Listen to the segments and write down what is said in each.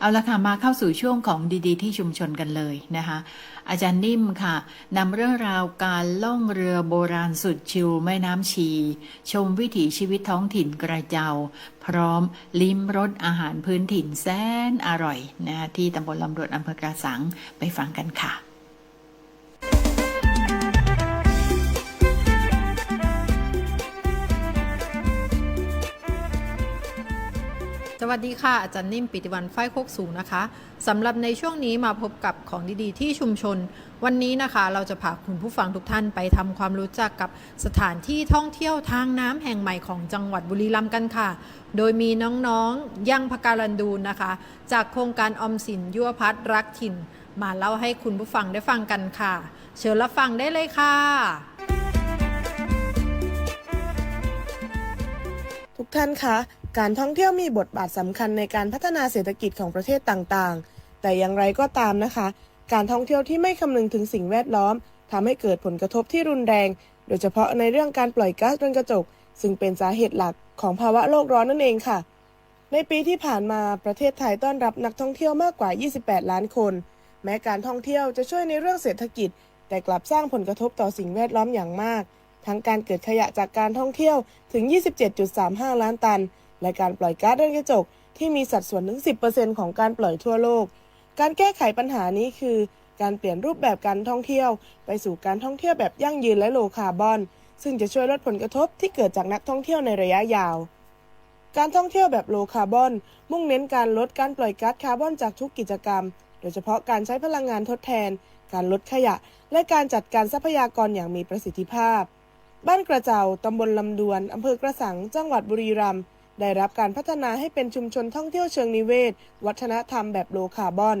เอาละค่ะมาเข้าสู่ช่วงของดีๆ ที่ชุมชนกันเลยนะคะ อาจารย์นิ่มค่ะนำเรื่องราวการล่องเรือโบราณสุดชิวแม่น้ำชี ชมวิถีชีวิตท้องถิ่นกระเจา พร้อมลิ้มรสอาหารพื้นถิ่นแสนอร่อยนะะที่ตำบลลำรวดอำเภอกระสังไปฟังกันค่ะ วัสดีค่ะ อาจารย์นิ่มปิติวันฝ้ายโคกสูงนะคะสำหรับในช่วงนี้มาพบกับของดีๆ ที่ชุมชน วันนี้นะคะ เราจะพาคุณผู้ฟังทุกท่านไปทำความรู้จักกับสถานที่ท่องเที่ยวทางน้ำแห่งใหม่ของจังหวัดบุรีรัมย์กันค่ะ โดยมีน้องๆยังพการันดูนนะคะ จากโครงการอมสินยั่วพัฒรักถิ่น มาเล่าให้คุณผู้ฟังได้ฟังกันค่ะ เชิญรับฟังได้เลยค่ะทุกท่านคะ การท่องเที่ยวมีบทบาทสำคัญในการพัฒนาเศรษฐกิจของประเทศต่างๆ แต่อย่างไรก็ตามนะคะ การท่องเที่ยวที่ไม่คำนึงถึงสิ่งแวดล้อมทำให้เกิดผลกระทบที่รุนแรง โดยเฉพาะในเรื่องการปล่อยก๊าซเรือนกระจก ซึ่งเป็นสาเหตุหลักของภาวะโลกร้อนนั่นเองค่ะ ในปีที่ผ่านมาประเทศไทยต้อนรับนักท่องเที่ยวมากกว่า 28 ล้านคน แม้การท่องเที่ยวจะช่วยในเรื่องเศรษฐกิจ แต่กลับสร้างผลกระทบต่อสิ่งแวดล้อมอย่างมาก ทั้งการเกิดขยะจากการท่องเที่ยวถึง 27.35 ล้านตัน และการปล่อยก๊าซเรือนกระจกที่มีสัดส่วนถึง 10%ของการปล่อยทั่วโลก การแก้ไขปัญหานี้คือ การเปลี่ยนรูปแบบการท่องเที่ยว ไปสู่การท่องเที่ยวแบบยั่งยืนและโลคาร์บอน ซึ่งจะช่วยลดผลกระทบที่เกิดจากนักท่องเที่ยวในระยะยาว การท่องเที่ยวแบบโลคาร์บอน มุ่งเน้นการลดการปล่อยก๊าซคาร์บอนจากทุกกิจกรรม โดยเฉพาะการใช้พลังงานทดแทน การลดขยะ และการจัดการทรัพยากรอย่างมีประสิทธิภาพ บ้านกระเจ้าตำบลลำดวนอำเภอกระสัง จังหวัดบุรีรัมย์ ได้รับการพัฒนาให้เป็นชุมชนท่องเที่ยวเชิงนิเวศ วัฒนธรรมแบบโลคาร์บอน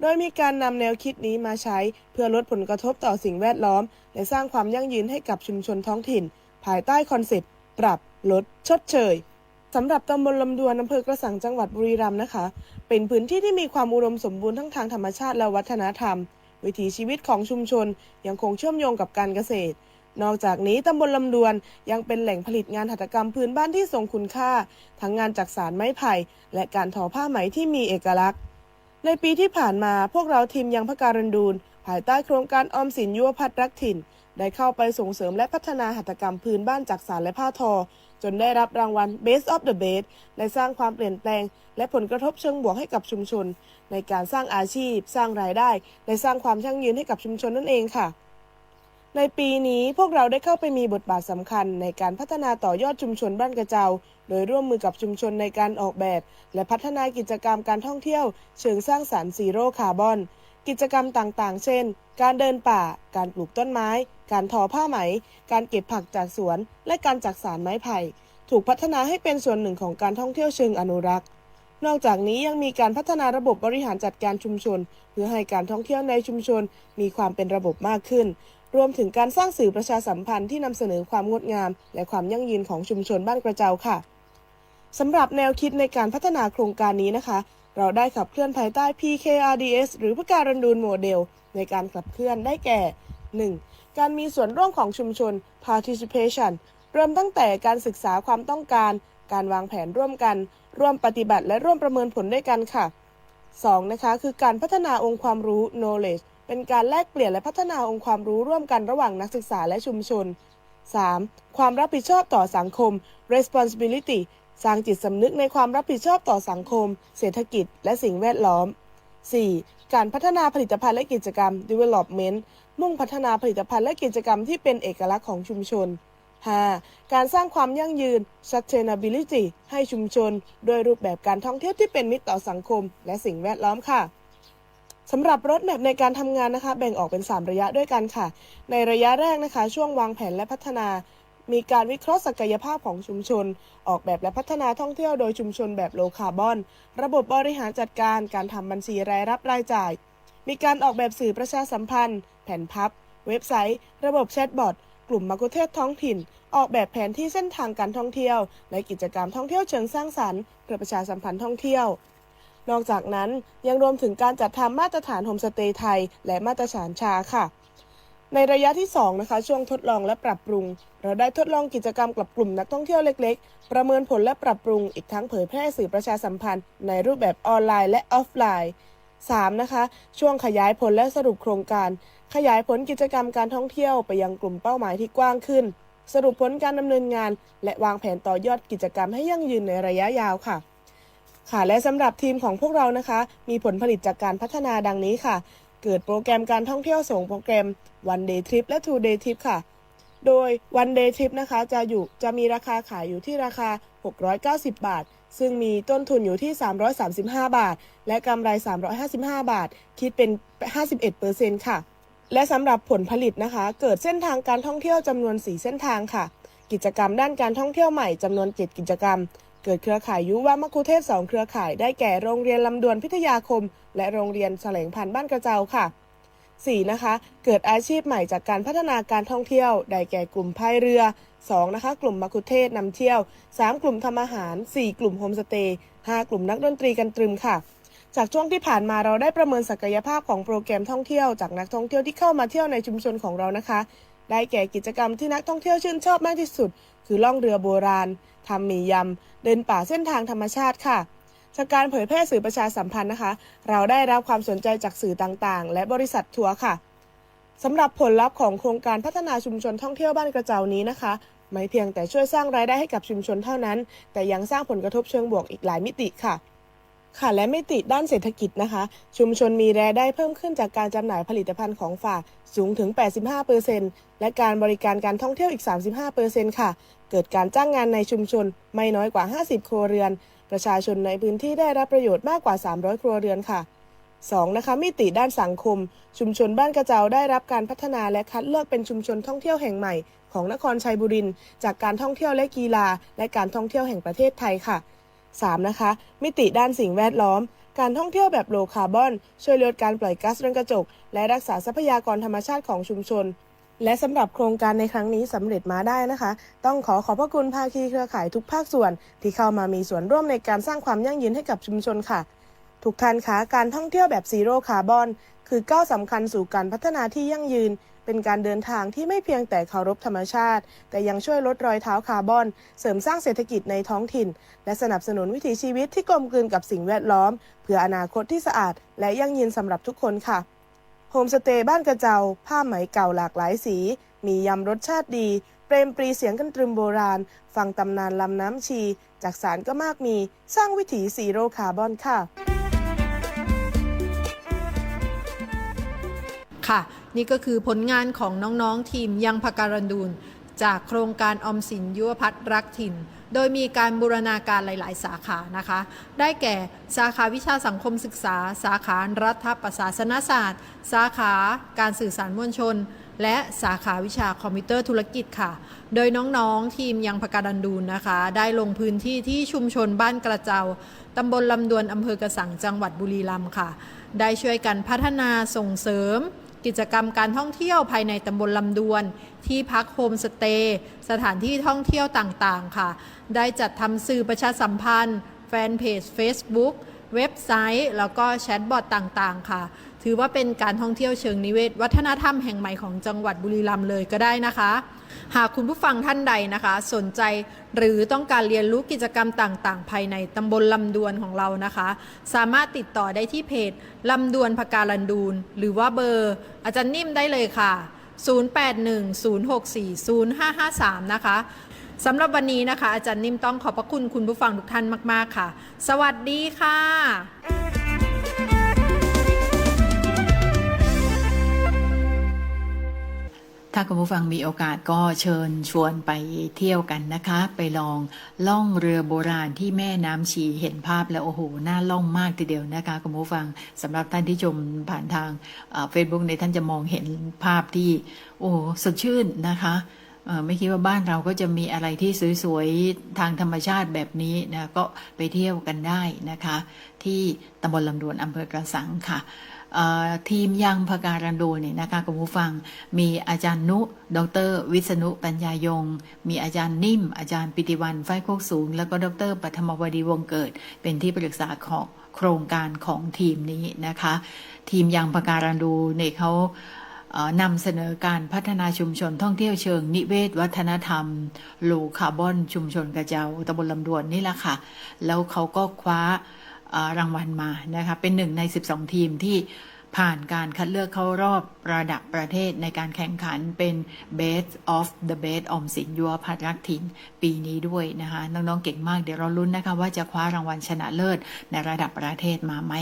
โดยมีการนำแนวคิดนี้มาใช้เพื่อลดผลกระทบต่อสิ่งแวดล้อม และสร้างความยั่งยืนให้กับชุมชนท้องถิ่น ภายใต้คอนเซ็ปต์ ปรับ ลด ชดเชยสำหรับตำบลลำดวนอำเภอกระสังจังหวัดบุรีรัมย์นะคะ เป็นพื้นที่ที่มีความอุดมสมบูรณ์ทั้งทางธรรมชาติและวัฒนธรรม วิถีชีวิตของชุมชนยังคงเชื่อมโยงกับการเกษตร นอกจากนี้ตำบลลำดวนยังเป็นแหล่งผลิตงานหัตถกรรมพื้นบ้านที่ทรงคุณค่า ทั้งงานจักสานไม้ไผ่ และการทอผ้าไหมที่มีเอกลักษณ์ ในปีที่ผ่านมาพวกเราทีมยังพการันดูนภายใต้โครงการออมสินยุวพัฒน์รักถิ่น ได้เข้าไปส่งเสริมและพัฒนาหัตถกรรมพื้นบ้านจักสานและผ้าทอ จนได้รับรางวัล Best of the Best ได้สร้างความเปลี่ยนแปลง และผลกระทบเชิงบวกให้กับชุมชน ในการสร้างอาชีพ สร้างรายได้ และสร้างความยั่งยืนให้กับชุมชนนั่นเองค่ะ ในปีนี้พวกเราได้เข้าไปมีบทบาทสำคัญในการพัฒนาต่อยอดชุมชนบ้านกระเจ้าโดยร่วมมือกับชุมชนในการออกแบบ และพัฒนากิจกรรมการท่องเที่ยว เชิงสร้างสารรค์ซีโร่คาร์บอน กิจกรรมต่างๆ เช่น การเดินป่า การปลูกต้นไม้ การทอผ้าไหม การเก็บผักจากสวน และการจักสารไม้ไผ่ ถูกพัฒนาให้เป็นส่วนหนึ่งของการท่องเที่ยวเชิงอนุรักษ์นอกจากนี้ยังมีการพัฒนาระบบบริหารจัดการชุมชน เพื่อให้การท่องเที่ยวในชุมชนมีความเป็นระบบมากขึ้น รวมถึงการสร้างสื่อประชาสัมพันธ์ที่นำเสนอความงดงาม และความยั่งยืนของชุมชนบ้านกระเจ้าค่ะสำหรับแนวคิดในการพัฒนาโครงการนี้นะคะ เราได้ขับเคลื่อนภายใต้ PKRDS หรือพการันดูนโมเดล ในการขับเคลื่อนได้แก่ 1. การมีส่วนร่วมของชุมชน participation เริ่มตั้งแต่การศึกษาความต้องการ การวางแผนร่วมกัน ร่วมปฏิบัติและร่วมประเมินผลด้วยกันค่ะ 2. นะคะคือการพัฒนาองค์ความรู้ knowledge เป็นการแลกเปลี่ยนและพัฒนาองค์ความรู้ร่วมกันระหว่างนักศึกษาและชุมชน 3. ความรับผิดชอบต่อสังคม responsibility สร้างจิตสำนึกในความรับผิดชอบต่อสังคม เศรษฐกิจ และสิ่งแวดล้อม 4. การพัฒนาผลิตภัณฑ์และกิจกรรม development มุ่งพัฒนาผลิตภัณฑ์และกิจกรรมที่เป็นเอกลักษณ์ของชุมชน 5. การสร้างความยั่งยืน sustainability ให้ชุมชน โดยรูปแบบการท่องเที่ยวที่เป็นมิตรต่อสังคม และสิ่งแวดล้อมค่ะ สำหรับรถแมพในการทำงานนะคะ แบ่งออกเป็น 3 ระยะด้วยกันค่ะ ในระยะแรกนะคะ ช่วงวางแผนและพัฒนา มีการวิเคราะห์ศักยภาพของชุมชน ออกแบบและพัฒนาท่องเที่ยวโดยชุมชนแบบโลคาร์บอน ระบบบริหารจัดการ การทำบัญชีรายรับรายจ่าย มีการออกแบบสื่อประชาสัมพันธ์ แผนพับ เว็บไซต์ ระบบแชทบอทกลุ่มมักคุเทศท้องถิ่น ออกแบบแผนที่เส้นทางการท่องเที่ยว และกิจกรรมท่องเที่ยวเชิงสร้างสรรค์เพื่อประชาสัมพันธ์ท่องเที่ยว นอกจากนั้นยังรวมถึงการจัดทำมาตรฐานโฮมสเตย์ไทย และมาตรฐานชาค่ะ ในระยะที่ 2 นะคะ ช่วงทดลองและปรับปรุง เราได้ทดลองกิจกรรมกับกลุ่มนักท่องเที่ยวเล็ก ๆ ประเมินผลและปรับปรุง อีกทั้งเผยแพร่สื่อประชาสัมพันธ์ ในรูปแบบออนไลน์และออฟไลน์ 3. นะคะ ช่วงขยายผลและสรุปโครงการ ขยายผลกิจกรรมการท่องเที่ยวไปยังกลุ่มเป้าหมายที่กว้างขึ้น สรุปผลการดำเนินงาน และวางแผนต่อยอดกิจกรรมให้ยั่งยืนในระยะยาวค่ะ ค่ะและสำหรับทีมของพวกเรานะคะ มีผลผลิตจากการพัฒนาดังนี้ค่ะ เกิดโปรแกรมการท่องเที่ยวส่งโปรแกรม one day trip และ two day trip ค่ะ โดย one day trip นะคะจะอยู่จะมีราคาขายอยู่ที่ราคา 690 บาท ซึ่งมีต้นทุนอยู่ที่ 335 บาท และกำไร 355 บาท คิดเป็น 51%ค่ะ และสำหรับผลผลิตนะคะ เกิดเส้นทางการท่องเที่ยวจำนวน 4 เส้นทางค่ะ กิจกรรมด้านการท่องเที่ยวใหม่จำนวน 7 กิจกรรม เกิดเครือข่ายยุวามคุเทศ2เครือข่ายได้แก่โรงเรียนลำดวนพิทยาคม และโรงเรียนแสลงพันธ์บ้านกระเจ้าค่ะ 4. นะคะ เกิดอาชีพใหม่จากการพัฒนาการท่องเที่ยว ได้แก่กลุ่มพายเรือ 2. นะคะ กลุ่มมักคุเทศนำเที่ยว 3. กลุ่มทำอาหาร 4. กลุ่มโฮมสเตย์ 5. กลุ่มนักดนตรีกันตรึมค่ะ จากช่วงที่ผ่านมาเราได้ประเมินศักยภาพของโปรแกรมท่องเที่ยว จากนักท่องเที่ยวที่เข้ามาเที่ยวในชุมชนของเรานะคะ ได้แก่กิจกรรมที่นักท่องเที่ยวชื่นชอบมากที่สุด คือล่องเรือโบราณทำหมี่ยำ เดินป่าเส้นทางธรรมชาติค่ะจากการเผยแพร่สื่อประชาสัมพันธ์นะคะ เราได้รับความสนใจจากสื่อต่างๆ และบริษัททัวร์ค่ะสำหรับผลลัพธ์ของโครงการพัฒนาชุมชนท่องเที่ยวบ้านกระเจ้านี้นะคะ ไม่เพียงแต่ช่วยสร้างรายได้ให้กับชุมชนเท่านั้น แต่ยังสร้างผลกระทบเชิงบวกอีกหลายมิติค่ะ ค่ะและมิติด้านเศรษฐกิจนะคะ ชุมชนมีรายได้เพิ่มขึ้นจากการจำหน่ายผลิตภัณฑ์ของฝากสูงถึง 85%และการบริการการท่องเที่ยวอีก 35%ค่ะ เกิดการจ้างงานในชุมชนไม่น้อยกว่า 50 ครัวเรือน ประชาชนในพื้นที่ได้รับประโยชน์มากกว่า 300 ครัวเรือนค่ะ 2. นะคะมิติด้านสังคม ชุมชนบ้านกระเจ้าได้รับการพัฒนาและคัดเลือกเป็นชุมชนท่องเที่ยวแห่งใหม่ ของนครชัยบุรีจากการท่องเที่ยวและกีฬา และการท่องเที่ยวแห่งประเทศไทยค่ะ 3. นะคะ มิติด้านสิ่งแวดล้อม การท่องเที่ยวแบบโลคาร์บอน ช่วยลดการปล่อยก๊าซเรือนกระจก และรักษาทรัพยากรธรรมชาติของชุมชน และสำหรับโครงการในครั้งนี้สำเร็จมาได้นะคะ ต้องขอขอบพระคุณภาคีเครือข่ายทุกภาคส่วน ที่เข้ามามีส่วนร่วมในการสร้างความยั่งยืนให้กับชุมชนค่ะ ทุกท่านคะการท่องเที่ยวแบบซีโร่คาร์บอน คือก้าวสำคัญสู่การพัฒนาที่ยั่งยืน เป็นการเดินทางที่ไม่เพียงแต่เคารพธรรมชาติ แต่ยังช่วยลดรอยเท้าคาร์บอน เสริมสร้างเศรษฐกิจในท้องถิ่น และสนับสนุนวิถีชีวิตที่กลมกลืนกับสิ่งแวดล้อม เพื่ออนาคตที่สะอาด และยั่งยืนสำหรับทุกคนค่ะโฮมสเตย์บ้านกระเจ้าผ้าไหมเก่าหลากหลายสี มียำรสชาติดี เปรมปรีเสียงกันตรึมโบราณ ฟังตำนานลำน้ำชี จากสารก็มากมี สร้างวิถีซีโรคาร์บอนค่ะ ค่ะ นี่ก็คือผลงานของน้องๆทีมยังพการันดูนจากโครงการอมสินยุวพัฒน์รักถิ่น โดยมีการบูรณาการหลาย ๆ สาขานะคะ ได้แก่สาขาวิชาสังคมศึกษา สาขารัฐประศาสนศาสตร์ สาขาการสื่อสารมวลชน และสาขาวิชาคอมพิวเตอร์ธุรกิจค่ะ โดยน้อง ๆ ทีมยังพการันดูนนะคะ ได้ลงพื้นที่ที่ชุมชนบ้านกระเจาตำบลลำดวนอำเภอกระสังจังหวัดบุรีรัมย์ค่ะ ได้ช่วยกันพัฒนาส่งเสริม กิจกรรมการท่องเที่ยวภายในตำบลลำดวน ที่พักโฮมสเตย์สถานที่ท่องเที่ยวต่างๆ ค่ะ ได้จัดทำสื่อประชาสัมพันธ์ แฟนเพจ Facebook เว็บไซต์ แล้วก็แชทบอทต่างๆ ค่ะ ถือว่าเป็นการท่องเที่ยวเชิงนิเวศ วัฒนธรรมแห่งใหม่ของจังหวัดบุรีรัมย์เลยก็ได้นะคะ หากคุณผู้ฟังท่านใดนะคะ สนใจหรือต้องการเรียนรู้กิจกรรมต่างๆ ภายในตำบลลำดวนของเรานะคะ สามารถติดต่อได้ที่เพจลำดวนพการันดูน หรือว่าเบอร์ อาจารย์นิ่มได้เลยค่ะ 0810640553 นะคะสำหรับวันนี้นะคะ อาจารย์นิ่มต้องขอบพระคุณคุณผู้ฟังทุกท่านมาก ๆ ค่ะ สวัสดีค่ะ ถ้าคุณผู้ฟังมีโอกาสก็เชิญชวนไปเที่ยวกันนะคะ ไปลองล่องเรือโบราณที่แม่น้ำชีเห็นภาพแล้วโอ้โหน่าล่องมากทีเดียวนะคะคุณผู้ฟังสำหรับท่านที่ชมผ่านทางเฟซบุ๊กในท่านจะมองเห็นภาพที่โอ้สดชื่นนะคะไม่คิดว่าบ้านเราก็จะมีอะไรที่สวยๆ ทางธรรมชาติแบบนี้นะก็ไปเที่ยวกันได้นะคะ ที่ตำบลลำดวนอำเภอกระสังค่ะ ทีมยังพการันโดเนี่ยนะคะคุณผู้ฟัง มีอาจารย์นุ ดร วิษณุปัญญายง มีอาจารย์นิ่ม อาจารย์ปิติวันไฟโคกสูง แล้วก็ดรปัทมวดีวงเกิด เป็นที่ปรึกษาของโครงการของทีมนี้นะคะ ทีมยังพการันดูเนี่ยเขานำเสนอการพัฒนาชุมชนท่องเที่ยวเชิงนิเวศวัฒนธรรม โลคาร์บอนชุมชนกระเจ้าตำบลลำดวนนี่แหละค่ะ แล้วเขาก็คว้า รางวัลมานะคะเป็นหนึ่งใน 12 ทีมที่ผ่านการคัดเลือกเข้ารอบระดับประเทศในการแข่งขันเป็น Best of the Best ออมสินยัวพัฒรักถิ่นปีนี้ด้วยนะคะน้องๆเก่งมากเดี๋ยวเราลุ้นนะคะว่าจะคว้ารางวัลชนะเลิศในระดับประเทศมาไหม